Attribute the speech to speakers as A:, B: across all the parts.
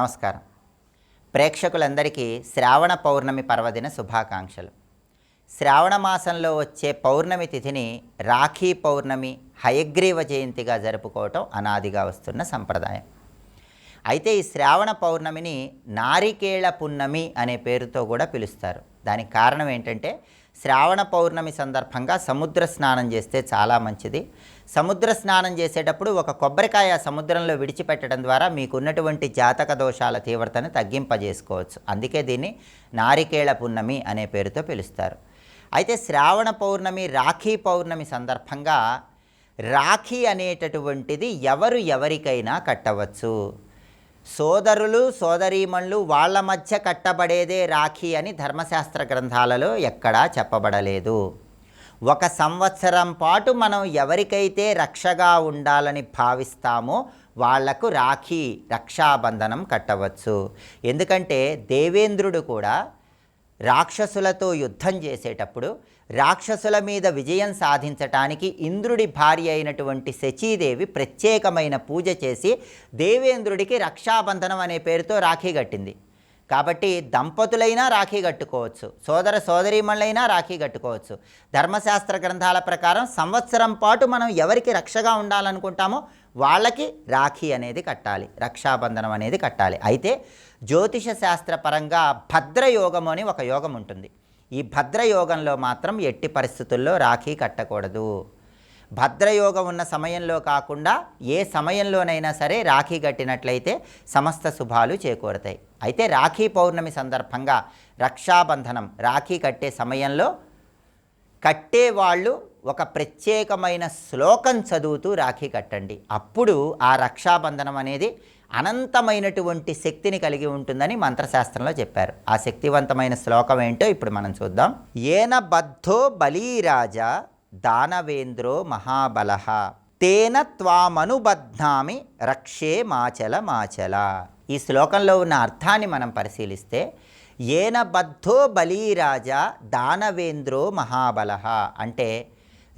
A: నమస్కారం. ప్రేక్షకులందరికీ శ్రావణ పౌర్ణమి పర్వదిన శుభాకాంక్షలు. శ్రావణ మాసంలో వచ్చే పౌర్ణమి తిథిని రాఖీ పౌర్ణమి హయగ్రీవ జయంతిగా జరుపుకోవటం అనాదిగా వస్తున్న సంప్రదాయం. అయితే ఈ శ్రావణ పౌర్ణమిని నారికేళ పున్నమి అనే పేరుతో కూడా పిలుస్తారు. దానికి కారణం ఏంటంటే శ్రావణ పౌర్ణమి సందర్భంగా సముద్ర స్నానం చేస్తే చాలా మంచిది. సముద్ర స్నానం చేసేటప్పుడు ఒక కొబ్బరికాయ సముద్రంలో విడిచిపెట్టడం ద్వారా మీకున్నటువంటి జాతక దోషాల తీవ్రతను తగ్గింపజేసుకోవచ్చు. అందుకే దీన్ని నారికేళ పున్నమి అనే పేరుతో పిలుస్తారు. అయితే శ్రావణ పౌర్ణమి రాఖీ పౌర్ణమి సందర్భంగా రాఖీ అనేటటువంటిది ఎవరు ఎవరికైనా కట్టవచ్చు. సోదరులు సోదరీమణులు వాళ్ళ మధ్య కట్టబడేదే రాఖీ అని ధర్మశాస్త్ర గ్రంథాలలో ఎక్కడా చెప్పబడలేదు. ఒక సంవత్సరం పాటు మనం ఎవరికైతే రక్షగా ఉండాలని భావిస్తామో వాళ్ళకు రాఖీ రక్షాబంధనం కట్టవచ్చు. ఎందుకంటే దేవేంద్రుడు కూడా రాక్షసులతో యుద్ధం చేసేటప్పుడు రాక్షసుల మీద విజయం సాధించటానికి ఇంద్రుడి భార్య అయినటువంటి శచీదేవి ప్రత్యేకమైన పూజ చేసి దేవేంద్రుడికి రక్షాబంధనం అనే పేరుతో రాఖీ కట్టింది. కాబట్టి దంపతులైనా రాఖీ కట్టుకోవచ్చు సోదర సోదరీమణులైనా రాఖీ కట్టుకోవచ్చు. ధర్మశాస్త్ర గ్రంథాల ప్రకారం సంవత్సరం పాటు మనం ఎవరికి రక్షగా ఉండాలనుకుంటామో వాళ్ళకి రాఖీ అనేది కట్టాలి రక్షాబంధనం అనేది కట్టాలి. అయితే జ్యోతిష శాస్త్రపరంగా భద్రయోగం అని ఒక యోగం ఉంటుంది. ఈ భద్రయోగంలో మాత్రం ఎట్టి పరిస్థితుల్లో రాఖీ కట్టకూడదు. భద్రయోగం ఉన్న సమయంలో కాకుండా ఏ సమయంలోనైనా సరే రాఖీ కట్టినట్లయితే సమస్త శుభాలు చేకూరతాయి. అయితే రాఖీ పౌర్ణమి సందర్భంగా రక్షాబంధనం రాఖీ కట్టే సమయంలో కట్టేవాళ్ళు ఒక ప్రత్యేకమైన శ్లోకం చదువుతూ రాఖీ కట్టండి. అప్పుడు ఆ రక్షాబంధనం అనేది అనంతమైనటువంటి శక్తిని కలిగి ఉంటుందని మంత్రశాస్త్రంలో చెప్పారు. ఆ శక్తివంతమైన శ్లోకం ఏంటో ఇప్పుడు మనం చూద్దాం. ఏన బద్ధో బలీరాజ దానవేంద్రో మహాబల. తేన త్వామనుబధ్నామి రక్షే మాచల మాచల. ఈ శ్లోకంలో ఉన్న అర్థాన్ని మనం పరిశీలిస్తే ఏన బద్ధో బలీరాజ దానవేంద్రో మహాబల అంటే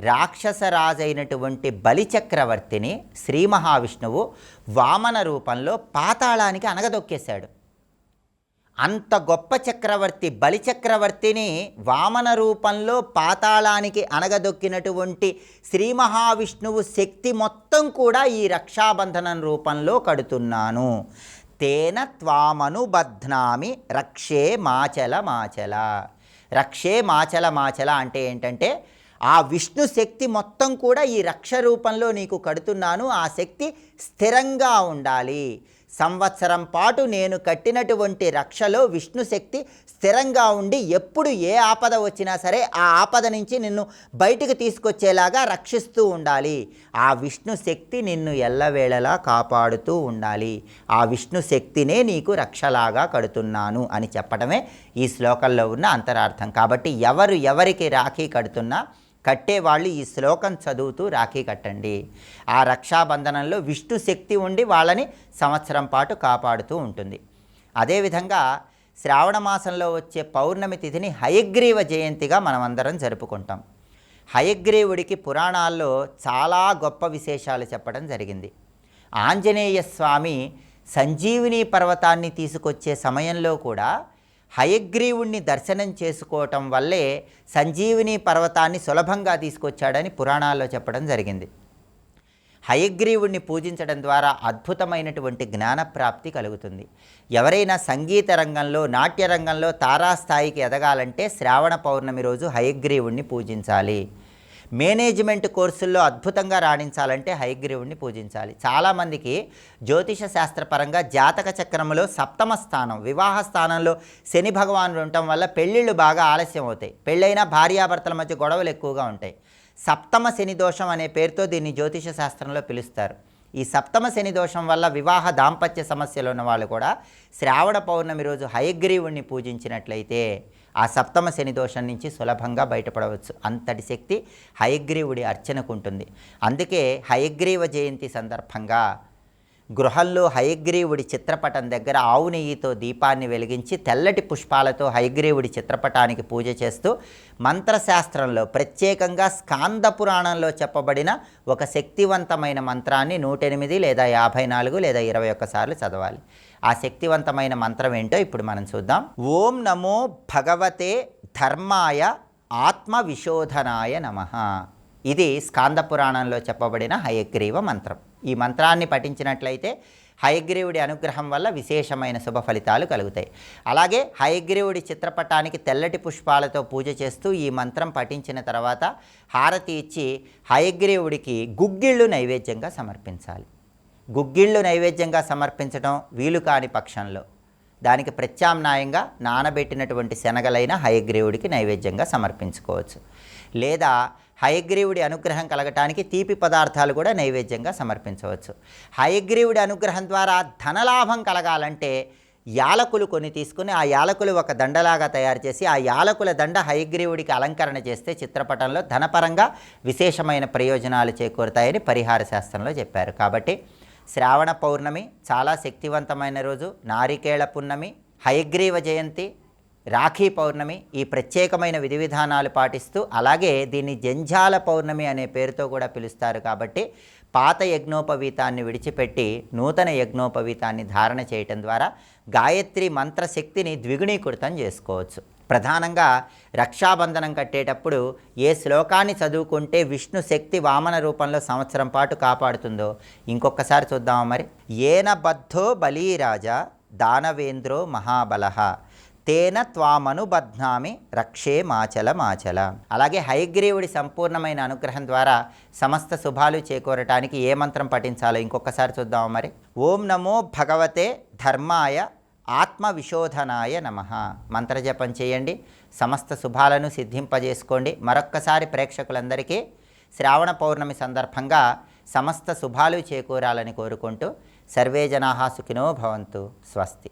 A: రాక్షసరాజైనటువంటి బలిచక్రవర్తిని శ్రీ మహావిష్ణువు వామన రూపంలో పాతాళానికి అనగదొక్కేశాడు అంత గొప్ప చక్రవర్తి బలిచక్రవర్తిని వామన రూపంలో పాతాళానికి అనగదొక్కినటువంటి శ్రీ మహావిష్ణువు శక్తి మొత్తం కూడా ఈ రక్షాబంధనం రూపంలో కడుతున్నాను. తేన త్వామనుబధ్నామి రక్షే మాచల మాచల. రక్షే మాచల మాచల అంటే ఏంటంటే ఆ విష్ణు శక్తి మొత్తం కూడా ఈ రక్ష రూపంలో నీకు కడుతున్నాను. ఆ శక్తి స్థిరంగా ఉండాలి. సంవత్సరం పాటు నేను కట్టినటువంటి రక్షలో విష్ణు శక్తి స్థిరంగా ఉండి ఎప్పుడు ఏ ఆపద వచ్చినా సరే ఆ ఆపద నుంచి నిన్ను బయటికి తీసుకొచ్చేలాగా రక్షిస్తూ ఉండాలి. ఆ విష్ణు శక్తి నిన్ను ఎల్లవేళలా కాపాడుతూ ఉండాలి. ఆ విష్ణు శక్తినే నీకు రక్షలాగా కడుతున్నాను అని చెప్పడమే ఈ శ్లోకంలో ఉన్న అంతరార్థం. కాబట్టి ఎవరు ఎవరికి రాఖీ కడుతున్నా కట్టేవాళ్ళు ఈ శ్లోకం చదువుతూ రాఖీ కట్టండి. ఆ రక్షాబంధనంలో విష్ణు శక్తి ఉండి వాళ్ళని సంవత్సరం పాటు కాపాడుతూ ఉంటుంది. అదేవిధంగా శ్రావణ మాసంలో వచ్చే పౌర్ణమి తిథిని హయగ్రీవ జయంతిగా మనమందరం జరుపుకుంటాం. హయగ్రీవుడికి పురాణాల్లో చాలా గొప్ప విశేషాలు చెప్పడం జరిగింది. ఆంజనేయ స్వామి సంజీవిని పర్వతాన్ని తీసుకొచ్చే సమయంలో కూడా హయగ్రీవుణ్ణి దర్శనం చేసుకోవటం వల్లే సంజీవిని పర్వతాన్ని సులభంగా తీసుకొచ్చాడని పురాణాల్లో చెప్పడం జరిగింది. హయగ్రీవుణ్ణి పూజించడం ద్వారా అద్భుతమైనటువంటి జ్ఞానప్రాప్తి కలుగుతుంది. ఎవరైనా సంగీత రంగంలో నాట్య రంగంలో తారాస్థాయికి ఎదగాలంటే శ్రావణ పౌర్ణమి రోజు హయగ్రీవుణ్ణి పూజించాలి. మేనేజ్మెంట్ కోర్సుల్లో అద్భుతంగా రాణించాలంటే హయగ్రీవుణ్ణి పూజించాలి. చాలామందికి జ్యోతిష శాస్త్రపరంగా జాతక చక్రంలో సప్తమ స్థానం వివాహ స్థానంలో శని భగవానుడు ఉండటం వల్ల పెళ్ళిళ్ళు బాగా ఆలస్యం అవుతాయి. పెళ్ళైనా భార్యాభర్తల మధ్య గొడవలు ఎక్కువగా ఉంటాయి. సప్తమ శని దోషం అనే పేరుతో దీన్ని జ్యోతిష శాస్త్రంలో పిలుస్తారు. ఈ సప్తమ శని దోషం వల్ల వివాహ దాంపత్య సమస్యలు ఉన్న వాళ్ళు కూడా శ్రావణ పౌర్ణమి రోజు హయగ్రీవుణ్ణి పూజించినట్లయితే ఆ సప్తమ శని దోషం నుంచి సులభంగా బయటపడవచ్చు. అంతటి శక్తి హయగ్రీవుడి అర్చనకు ఉంటుంది అందుకే హయగ్రీవ జయంతి సందర్భంగా గృహంలో హయగ్రీవుడి చిత్రపటం దగ్గర ఆవు నెయ్యితో దీపాన్ని వెలిగించి తెల్లటి పుష్పాలతో హయగ్రీవుడి చిత్రపటానికి పూజ చేస్తూ మంత్రశాస్త్రంలో ప్రత్యేకంగా స్కాంద పురాణంలో చెప్పబడిన ఒక శక్తివంతమైన మంత్రాన్ని నూటెనిమిది లేదా యాభై నాలుగు లేదా ఇరవై ఒక్కసార్లు చదవాలి. ఆ శక్తివంతమైన మంత్రం ఏంటో ఇప్పుడు మనం చూద్దాం. ఓం నమో భగవతే ధర్మాయ ఆత్మ విశోధనాయ నమ. ఇది స్కాంద పురాణంలో చెప్పబడిన హయగ్రీవ మంత్రం. ఈ మంత్రాన్ని పఠించినట్లయితే హయగ్రీవుడి అనుగ్రహం వల్ల విశేషమైన శుభ ఫలితాలు కలుగుతాయి. అలాగే హయగ్రీవుడి చిత్రపటానికి తెల్లటి పుష్పాలతో పూజ చేస్తూ ఈ మంత్రం పఠించిన తర్వాత హారతి ఇచ్చి హయగ్రీవుడికి గుగ్గిళ్ళు నైవేద్యంగా సమర్పించాలి. గుగ్గిళ్ళు నైవేద్యంగా సమర్పించడం వీలు కాని పక్షంలో. దానికి ప్రత్యామ్నాయంగా నానబెట్టినటువంటి శనగలైన హయగ్రీవుడికి నైవేద్యంగా సమర్పించుకోవచ్చు. లేదా హయగ్రీవుడి అనుగ్రహం కలగటానికి తీపి పదార్థాలు కూడా నైవేద్యంగా సమర్పించవచ్చు. హయగ్రీవుడి అనుగ్రహం ద్వారా ధనలాభం కలగాలంటే యాలకులు కొన్ని తీసుకుని ఆ యాలకులు ఒక దండలాగా తయారు చేసి ఆ యాలకుల దండ హయగ్రీవుడికి అలంకరణ చేస్తే చిత్రపటంలో ధనపరంగా విశేషమైన ప్రయోజనాలు చేకూరుతాయని పరిహార శాస్త్రంలో చెప్పారు. కాబట్టి శ్రావణ పౌర్ణమి చాలా శక్తివంతమైన రోజు. నారికేళ పున్నమి హయగ్రీవ జయంతి రాఖీ పౌర్ణమి ఈ ప్రత్యేకమైన విధి విధానాలు పాటిస్తూ అలాగే దీన్ని జంజాల పౌర్ణమి అనే పేరుతో కూడా పిలుస్తారు కాబట్టి పాత యజ్ఞోపవీతాన్ని విడిచిపెట్టి నూతన యజ్ఞోపవీతాన్ని ధారణ చేయటం ద్వారా గాయత్రి మంత్రశక్తిని ద్విగుణీకృతం చేసుకోవచ్చు. ప్రధానంగా రక్షాబంధనం కట్టేటప్పుడు ఏ శ్లోకాన్ని చదువుకుంటే విష్ణు శక్తి వామన రూపంలో సంవత్సరం పాటు కాపాడుతుందో ఇంకొకసారి చూద్దామా మరి. ఏన బద్ధో బలీరాజ దానవేంద్రో మహాబలహ తేన త్వామను బధ్నామి రక్షే మాచల మాచల. అలాగే హయగ్రీవుడి సంపూర్ణమైన అనుగ్రహం ద్వారా సమస్త శుభాలు చేకూరటానికి ఏ మంత్రం పఠించాలో ఇంకొకసారి చూద్దాం మరి. ఓం నమో భగవతే ధర్మాయ ఆత్మ విశోధనాయ నమ. మంత్రజపం చేయండి. సమస్త శుభాలను సిద్ధింపజేసుకోండి. మరొక్కసారి ప్రేక్షకులందరికీ శ్రావణ పౌర్ణమి సందర్భంగా సమస్త శుభాలు చేకూరాలని కోరుకుంటూ సర్వే జనాహా సుఖినో భవంతు. స్వస్తి.